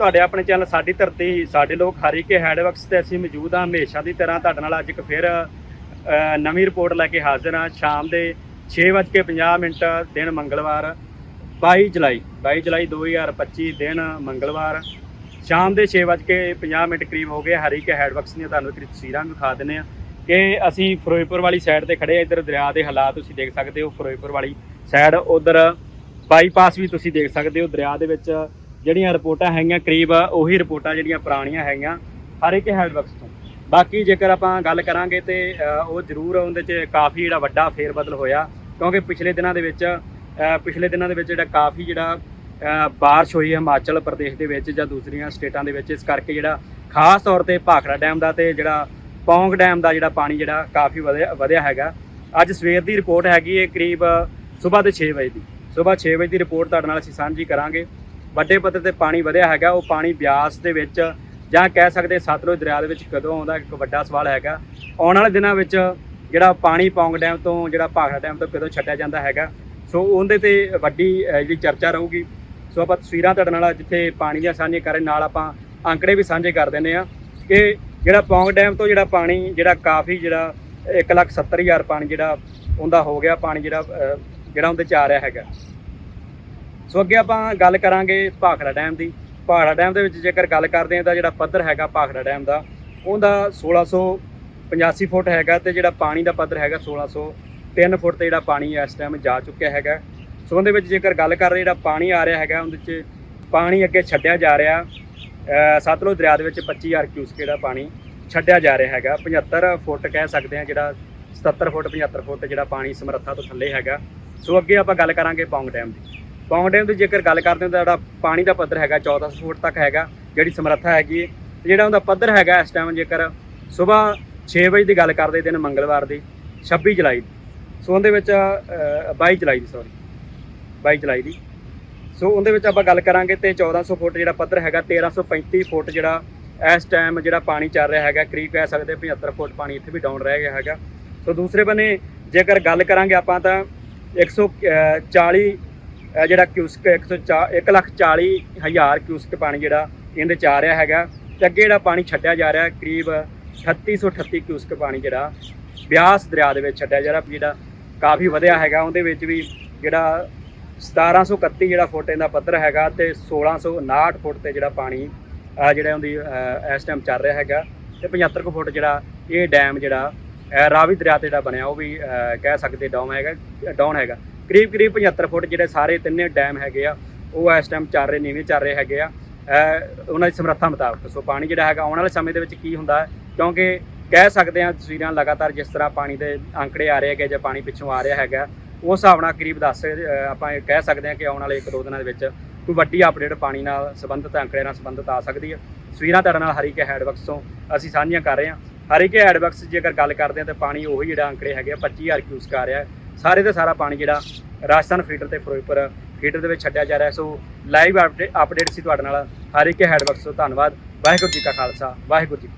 ਤੁਹਾਡੇ ਆਪਣੇ ਚੈਨਲ ਸਾਡੀ ਧਰਤੀ, ਸਾਡੇ ਲੋਕ ਹਰੀਕੇ ਹੈਡਵਰਕਸ ਤੇ ਅਸੀਂ ਮੌਜੂਦ ਹਾਂ। ਹਮੇਸ਼ਾ ਦੀ ਤਰ੍ਹਾਂ ਤੁਹਾਡੇ ਨਾਲ ਅੱਜ ਇੱਕ ਫਿਰ ਨਵੀਂ ਰਿਪੋਰਟ ਲੈ ਕੇ ਹਾਜ਼ਰ ਹਾਂ। ਸ਼ਾਮ ਦੇ 6:50 ਮਿੰਟ ਦਿਨ ਮੰਗਲਵਾਰ 22 ਜੁਲਾਈ 22 ਜੁਲਾਈ 2025 ਦਿਨ ਮੰਗਲਵਾਰ। ਸ਼ਾਮ ਦੇ 6:50 ਮਿੰਟ ਕਰੀਬ ਹੋ ਗਏ। ਹਰੀਕੇ ਹੈਡਵਰਕਸ ਦੀਆਂ ਤੁਹਾਨੂੰ ਇੱਕ ਤਸਵੀਰਾਂ ਵੀ ਵਿਖਾ ਦਿੰਦੇ ਆ ਕਿ ਅਸੀਂ ਫਿਰੋਜ਼ਪੁਰ ਵਾਲੀ ਸਾਈਡ ਤੇ ਖੜੇ ਆ ਇੱਧਰ ਦਰਿਆ ਦੇ ਹਾਲਾਤ ਤੁਸੀਂ ਦੇਖ ਸਕਦੇ ਹੋ। ਫਿਰੋਜ਼ਪੁਰ ਵਾਲੀ ਸਾਈਡ ਉਧਰ ਬਾਈਪਾਸ ਵੀ ਤੁਸੀਂ ਦੇਖ ਸਕਦੇ ਹੋ। ਦਰਿਆ ਦੇ ਵਿੱਚ ਜਿਹੜੀਆਂ ਰਿਪੋਰਟਾਂ ਹੈਗੀਆਂ ਕਰੀਬ ਉਹੀ ਰਿਪੋਰਟਾਂ ਜਿਹੜੀਆਂ ਪੁਰਾਣੀਆਂ ਹੈਗੀਆਂ ਹਰ ਇੱਕ ਹੈਲਥ ਵਰਕਸ ਤੋਂ। ਬਾਕੀ ਜੇਕਰ ਆਪਾਂ ਗੱਲ ਕਰਾਂਗੇ ਤੇ ਉਹ ਜ਼ਰੂਰ ਉਹਦੇ 'ਚ ਕਾਫੀ ਜਿਹੜਾ ਵੱਡਾ ਫੇਰ ਬਦਲ ਹੋਇਆ ਕਿਉਂਕਿ ਪਿਛਲੇ ਦਿਨਾਂ ਦੇ ਵਿੱਚ ਪਿਛਲੇ ਦਿਨਾਂ ਦੇ ਵਿੱਚ ਜਿਹੜਾ ਕਾਫੀ ਜਿਹੜਾ ਅ, ਬਾਰਿਸ਼ ਹੋਈ ਹਿਮਾਚਲ ਪ੍ਰਦੇਸ਼ ਦੇ ਵਿੱਚ ਜਾਂ ਦੂਸਰੀਆਂ ਸਟੇਟਾਂ ਦੇ ਵਿੱਚ ਇਸ ਕਰਕੇ ਜਿਹੜਾ ਖਾਸ ਤੌਰ ਤੇ ਭਾਖੜਾ ਡੈਮ ਦਾ ਤੇ ਜਿਹੜਾ ਪੌਂਗ ਡੈਮ ਦਾ ਜਿਹੜਾ ਪਾਣੀ ਜਿਹੜਾ ਕਾਫੀ ਵਧਿਆ ਵਧਿਆ ਹੈਗਾ। ਅੱਜ ਸਵੇਰ ਦੀ ਰਿਪੋਰਟ ਹੈਗੀ ਹੈ ਕਰੀਬ ਸਵੇਰ ਦੇ 6 ਵਜੇ ਦੀ। ਸਵੇਰ 6 ਵਜੇ ਦੀ ਰਿਪੋਰਟ ਤੁਹਾਡੇ ਨਾਲ ਅਸੀਂ ਸਾਂਝੀ ਕਰਾਂਗੇ। ਵੱਡੇ ਪੱਧਰ ਤੇ ਪਾਣੀ ਵਧਿਆ ਹੈਗਾ, ਉਹ ਪਾਣੀ ਬਿਆਸ ਦੇ ਵਿੱਚ ਜਾਂ ਕਹਿ ਸਕਦੇ ਸਤਲੁਜ ਦਰਿਆ ਦੇ ਵਿੱਚ ਕਦੋਂ ਆਉਂਦਾ, ਇੱਕ ਵੱਡਾ ਸਵਾਲ ਹੈਗਾ। ਆਉਣ ਵਾਲੇ ਦਿਨਾਂ ਵਿੱਚ ਜਿਹੜਾ ਪਾਣੀ ਪੌਂਗ ਡੈਮ ਤੋਂ, ਜਿਹੜਾ ਭਾਖੜਾ ਡੈਮ ਤੋਂ ਕਦੋਂ ਛੱਡਿਆ ਜਾਂਦਾ ਹੈਗਾ। ਸੋ ਉਹਦੇ ਤੇ ਵੱਡੀ ਜਿਹੜੀ ਚਰਚਾ ਰਹੂਗੀ। ਸੋ ਆਪਾਂ ਤਸਵੀਰਾਂ ਤੁਹਾਡੇ ਨਾਲ ਜਿੱਥੇ ਪਾਣੀ ਦੀਆਂ ਸਾਂਝੇ ਕਰਨ ਨਾਲ ਆਪਾਂ ਅੰਕੜੇ ਵੀ ਸਾਂਝੇ ਕਰ ਦਿੰਦੇ ਆ ਕਿ ਜਿਹੜਾ ਪੌਂਗ ਡੈਮ ਤੋਂ ਜਿਹੜਾ ਪਾਣੀ, ਜਿਹੜਾ ਕਾਫੀ ਜਿਹੜਾ 170000 ਪਾਣੀ ਜਿਹੜਾ ਉਹਦਾ ਹੋ ਗਿਆ, ਪਾਣੀ ਜਿਹੜਾ ਜਿਹੜਾ ਉਹਦੇ ਚ ਆ ਰਿਹਾ ਹੈਗਾ। ਸੋ ਅੱਗੇ ਆਪਾਂ ਗੱਲ ਕਰਾਂਗੇ ਭਾਖੜਾ ਡੈਮ ਦੀ। ਭਾਖੜਾ ਡੈਮ ਦੇ ਵਿੱਚ ਜੇਕਰ ਗੱਲ ਕਰਦੇ ਹਾਂ ਤਾਂ ਜਿਹੜਾ ਪੱਧਰ ਹੈਗਾ ਭਾਖੜਾ ਡੈਮ ਦਾ, ਉਹਦਾ 1685 ਫੁੱਟ ਹੈਗਾ ਤੇ ਜਿਹੜਾ ਪਾਣੀ ਦਾ ਪੱਧਰ ਹੈਗਾ 1603 ਫੁੱਟ ਤੇ ਜਿਹੜਾ ਪਾਣੀ ਇਸ ਟਾਈਮ ਜਾ ਚੁੱਕਿਆ ਹੈਗਾ। ਸੋ ਉਹਦੇ ਵਿੱਚ ਜੇਕਰ ਗੱਲ ਕਰ ਰਹੇ ਜਿਹੜਾ ਪਾਣੀ ਆ ਰਿਹਾ ਹੈਗਾ, ਉਹਦੇ 'ਚ ਪਾਣੀ ਅੱਗੇ ਛੱਡਿਆ ਜਾ ਰਿਹਾ। ਅਹ ਸਤਲੁਜ ਦਰਿਆ ਦੇ ਵਿੱਚ 25000 ਕਿਊਸਕ ਜਿਹੜਾ ਪਾਣੀ ਛੱਡਿਆ ਜਾ ਰਿਹਾ ਹੈਗਾ। 75 ਫੁੱਟ ਕਹਿ ਸਕਦੇ ਹਾਂ ਜਿਹੜਾ 77 ਫੁੱਟ 75 ਫੁੱਟ ਜਿਹੜਾ ਪਾਣੀ ਸਮਰੱਥਾ ਤੋਂ ਥੱਲੇ ਹੈਗਾ। ਸੋ ਅੱਗੇ ਆਪਾਂ ਗੱਲ ਕਰਾਂਗੇ ਪੌਂਗ ਡੈਮ ਦੀ। ਪੌਂਗ ਡੈਮ ਦੀ ਜੇਕਰ ਗੱਲ ਕਰਦੇ ਹਾਂ ਤਾਂ ਜਿਹੜਾ ਪਾਣੀ ਦਾ ਪੱਧਰ ਹੈਗਾ 1400 ਫੁੱਟ ਤੱਕ ਹੈਗਾ ਜਿਹੜੀ ਸਮਰੱਥਾ ਹੈਗੀ ਹੈ। ਤੇ ਜਿਹੜਾ ਉਹਦਾ ਪੱਧਰ ਹੈਗਾ ਇਸ ਟਾਈਮ ਜੇਕਰ ਸਵੇਰ 6 ਵਜੇ ਦੀ ਗੱਲ ਕਰਦੇ ਦਿਨ ਮੰਗਲਵਾਰ ਦੀ 26 ਜੁਲਾਈ ਦੀ। ਸੋ ਉਹਦੇ ਵਿੱਚ ਅਹ, 22 ਜੁਲਾਈ ਦੀ ਸੌਰੀ 22 ਜੁਲਾਈ ਦੀ। ਸੋ ਉਹਦੇ ਵਿੱਚ ਆਪਾਂ ਗੱਲ ਕਰਾਂਗੇ ਤੇ 1400 ਫੁੱਟ ਜਿਹੜਾ ਪੱਧਰ ਹੈਗਾ 1335 ਫੁੱਟ ਜਿਹੜਾ ਇਸ ਟਾਈਮ ਜਿਹੜਾ ਪਾਣੀ ਚੱਲ ਰਿਹਾ ਹੈਗਾ ਕਰੀਬ ਕਹਿ ਸਕਦੇ 75 ਫੁੱਟ ਪਾਣੀ ਇੱਥੇ ਵੀ ਡਾਊਨ ਰਹਿ ਗਿਆ ਹੈਗਾ। ਸੋ ਦੂਸਰੇ ਬੰਨੇ ਜੇਕਰ ਗੱਲ ਕਰਾਂਗੇ ਆਪਾਂ ਤਾਂ 140 ਅਹ ਜਿਹੜਾ ਕਿਊਸਕ 1 ਲੱਖ 40 ਹਜ਼ਾਰ ਕਿਊਸਕ ਪਾਣੀ ਜਿਹੜਾ ਇਹਦੇ ਚ ਆ ਰਿਹਾ ਹੈਗਾ ਤੇ ਅੱਗੇ ਜਿਹੜਾ ਪਾਣੀ ਛੱਡਿਆ ਜਾ ਰਿਹਾ ਕਰੀਬ 3638 ਕਿਊਸਕ ਪਾਣੀ ਜਿਹੜਾ ਬਿਆਸ ਦਰਿਆ ਦੇ ਵਿੱਚ ਛੱਡਿਆ ਜਾ ਰਿਹਾ ਜਿਹੜਾ ਕਾਫੀ ਵਧਿਆ ਹੈਗਾ, ਉਹਦੇ ਵਿੱਚ ਵੀ ਜਿਹੜਾ 1731 ਜਿਹੜਾ ਫੁੱਟ ਇਹਦਾ ਪੱਧਰ ਹੈਗਾ ਤੇ 1659 ਫੁੱਟ ਤੇ ਜਿਹੜਾ ਪਾਣੀ ਜਿਹੜਾ ਉਹਦੀ ਇਸ ਟਾਈਮ ਚੱਲ ਰਿਹਾ ਹੈਗਾ ਤੇ 75 ਕੁ ਫੁੱਟ ਜਿਹੜਾ ਇਹ ਡੈਮ ਜਿਹੜਾ ਰਾਵੀ ਦਰਿਆ ਤੇ ਜਿਹੜਾ ਬਣਿਆ, ਉਹ ਵੀ ਕਹਿ ਸਕਦੇ ਡਾਊਨ ਹੈਗਾ ਡਾਊਨ ਹੈਗਾ। ਕਰੀਬ ਕਰੀਬ 75 ਫੁੱਟ ਜਿਹੜੇ ਸਾਰੇ ਤਿੰਨੇ ਡੈਮ ਹੈਗੇ ਆ, ਉਹ ਇਸ ਟਾਈਮ ਚੱਲ ਰਹੇ, ਨੀਵੇਂ ਚੱਲ ਰਹੇ ਹੈਗੇ ਆ। ਉਹਨਾਂ ਦੀ ਸਮਰੱਥਾ ਮੁਤਾਬਕ। ਸੋ ਪਾਣੀ ਜਿਹੜਾ ਹੈਗਾ ਆਉਣ ਵਾਲੇ ਸਮੇਂ ਦੇ ਵਿੱਚ ਕੀ ਹੁੰਦਾ ਹੈ? ਕਿਉਂਕਿ ਕਹਿ ਸਕਦੇ ਹਾਂ ਤਸਵੀਰਾਂ ਲਗਾਤਾਰ ਜਿਸ ਤਰ੍ਹਾਂ ਪਾਣੀ ਦੇ ਅੰਕੜੇ ਆ ਰਹੇ ਹੈਗੇ ਜਾਂ ਪਾਣੀ ਪਿੱਛੋਂ ਆ ਰਿਹਾ ਹੈਗਾ ਉਸ ਹਿਸਾਬ ਨਾਲ ਕਰੀਬ ਦੱਸ, ਅਹ ਆਪਾਂ ਇਹ ਕਹਿ ਸਕਦੇ ਹਾਂ ਕਿ ਆਉਣ ਵਾਲੇ ਇੱਕ ਦੋ ਦਿਨਾਂ ਦੇ ਵਿੱਚ ਕੋਈ ਵੱਡੀ ਅਪਡੇਟ ਪਾਣੀ ਨਾਲ ਸੰਬੰਧਿਤ ਅੰਕੜੇ ਨਾਲ ਸੰਬੰਧਿਤ ਆ ਸਕਦੀ ਹੈ। ਤਸਵੀਰਾਂ ਤੁਹਾਡੇ ਨਾਲ ਹਰੀਕੇ ਹੈਡਵਰਕਸ ਤੋਂ ਅਸੀਂ ਸਾਂਝੀਆਂ ਕਰ ਰਹੇ ਹਾਂ। ਹਰੀਕੇ ਹੈਡਵਰਕਸ ਜੇਕਰ ਗੱਲ ਕਰਦੇ ਹਾਂ ਤਾਂ ਪਾਣੀ ਉਹੀ ਜਿਹੜਾ ਅੰਕੜੇ ਹੈਗੇ ਆ 25000 ਕਿਊਸਕ ਆ ਰਿਹਾ ਸਾਰੇ ਦਾ ਸਾਰਾ ਪਾਣੀ ਜਿਹੜਾ ਰਾਜਸਥਾਨ ਫੀਡਰ ਤੇ ਫਿਰੋਜ਼ਪੁਰ ਫੀਡਰ ਦੇ ਵਿੱਚ ਛੱਡਿਆ ਜਾ ਰਿਹਾ ਸੋ ਲਾਈਵ ਅਪਡੇਟ ਸੀ ਤੁਹਾਡੇ ਨਾਲ। ਹਰ ਇੱਕ ਹੈਡਵਰਕਸ ਤੋਂ ਧੰਨਵਾਦ। ਵਾਹਿਗੁਰੂ ਜੀ ਕਾ ਖਾਲਸਾ। ਵਾਹਿਗੁਰੂ ਜੀ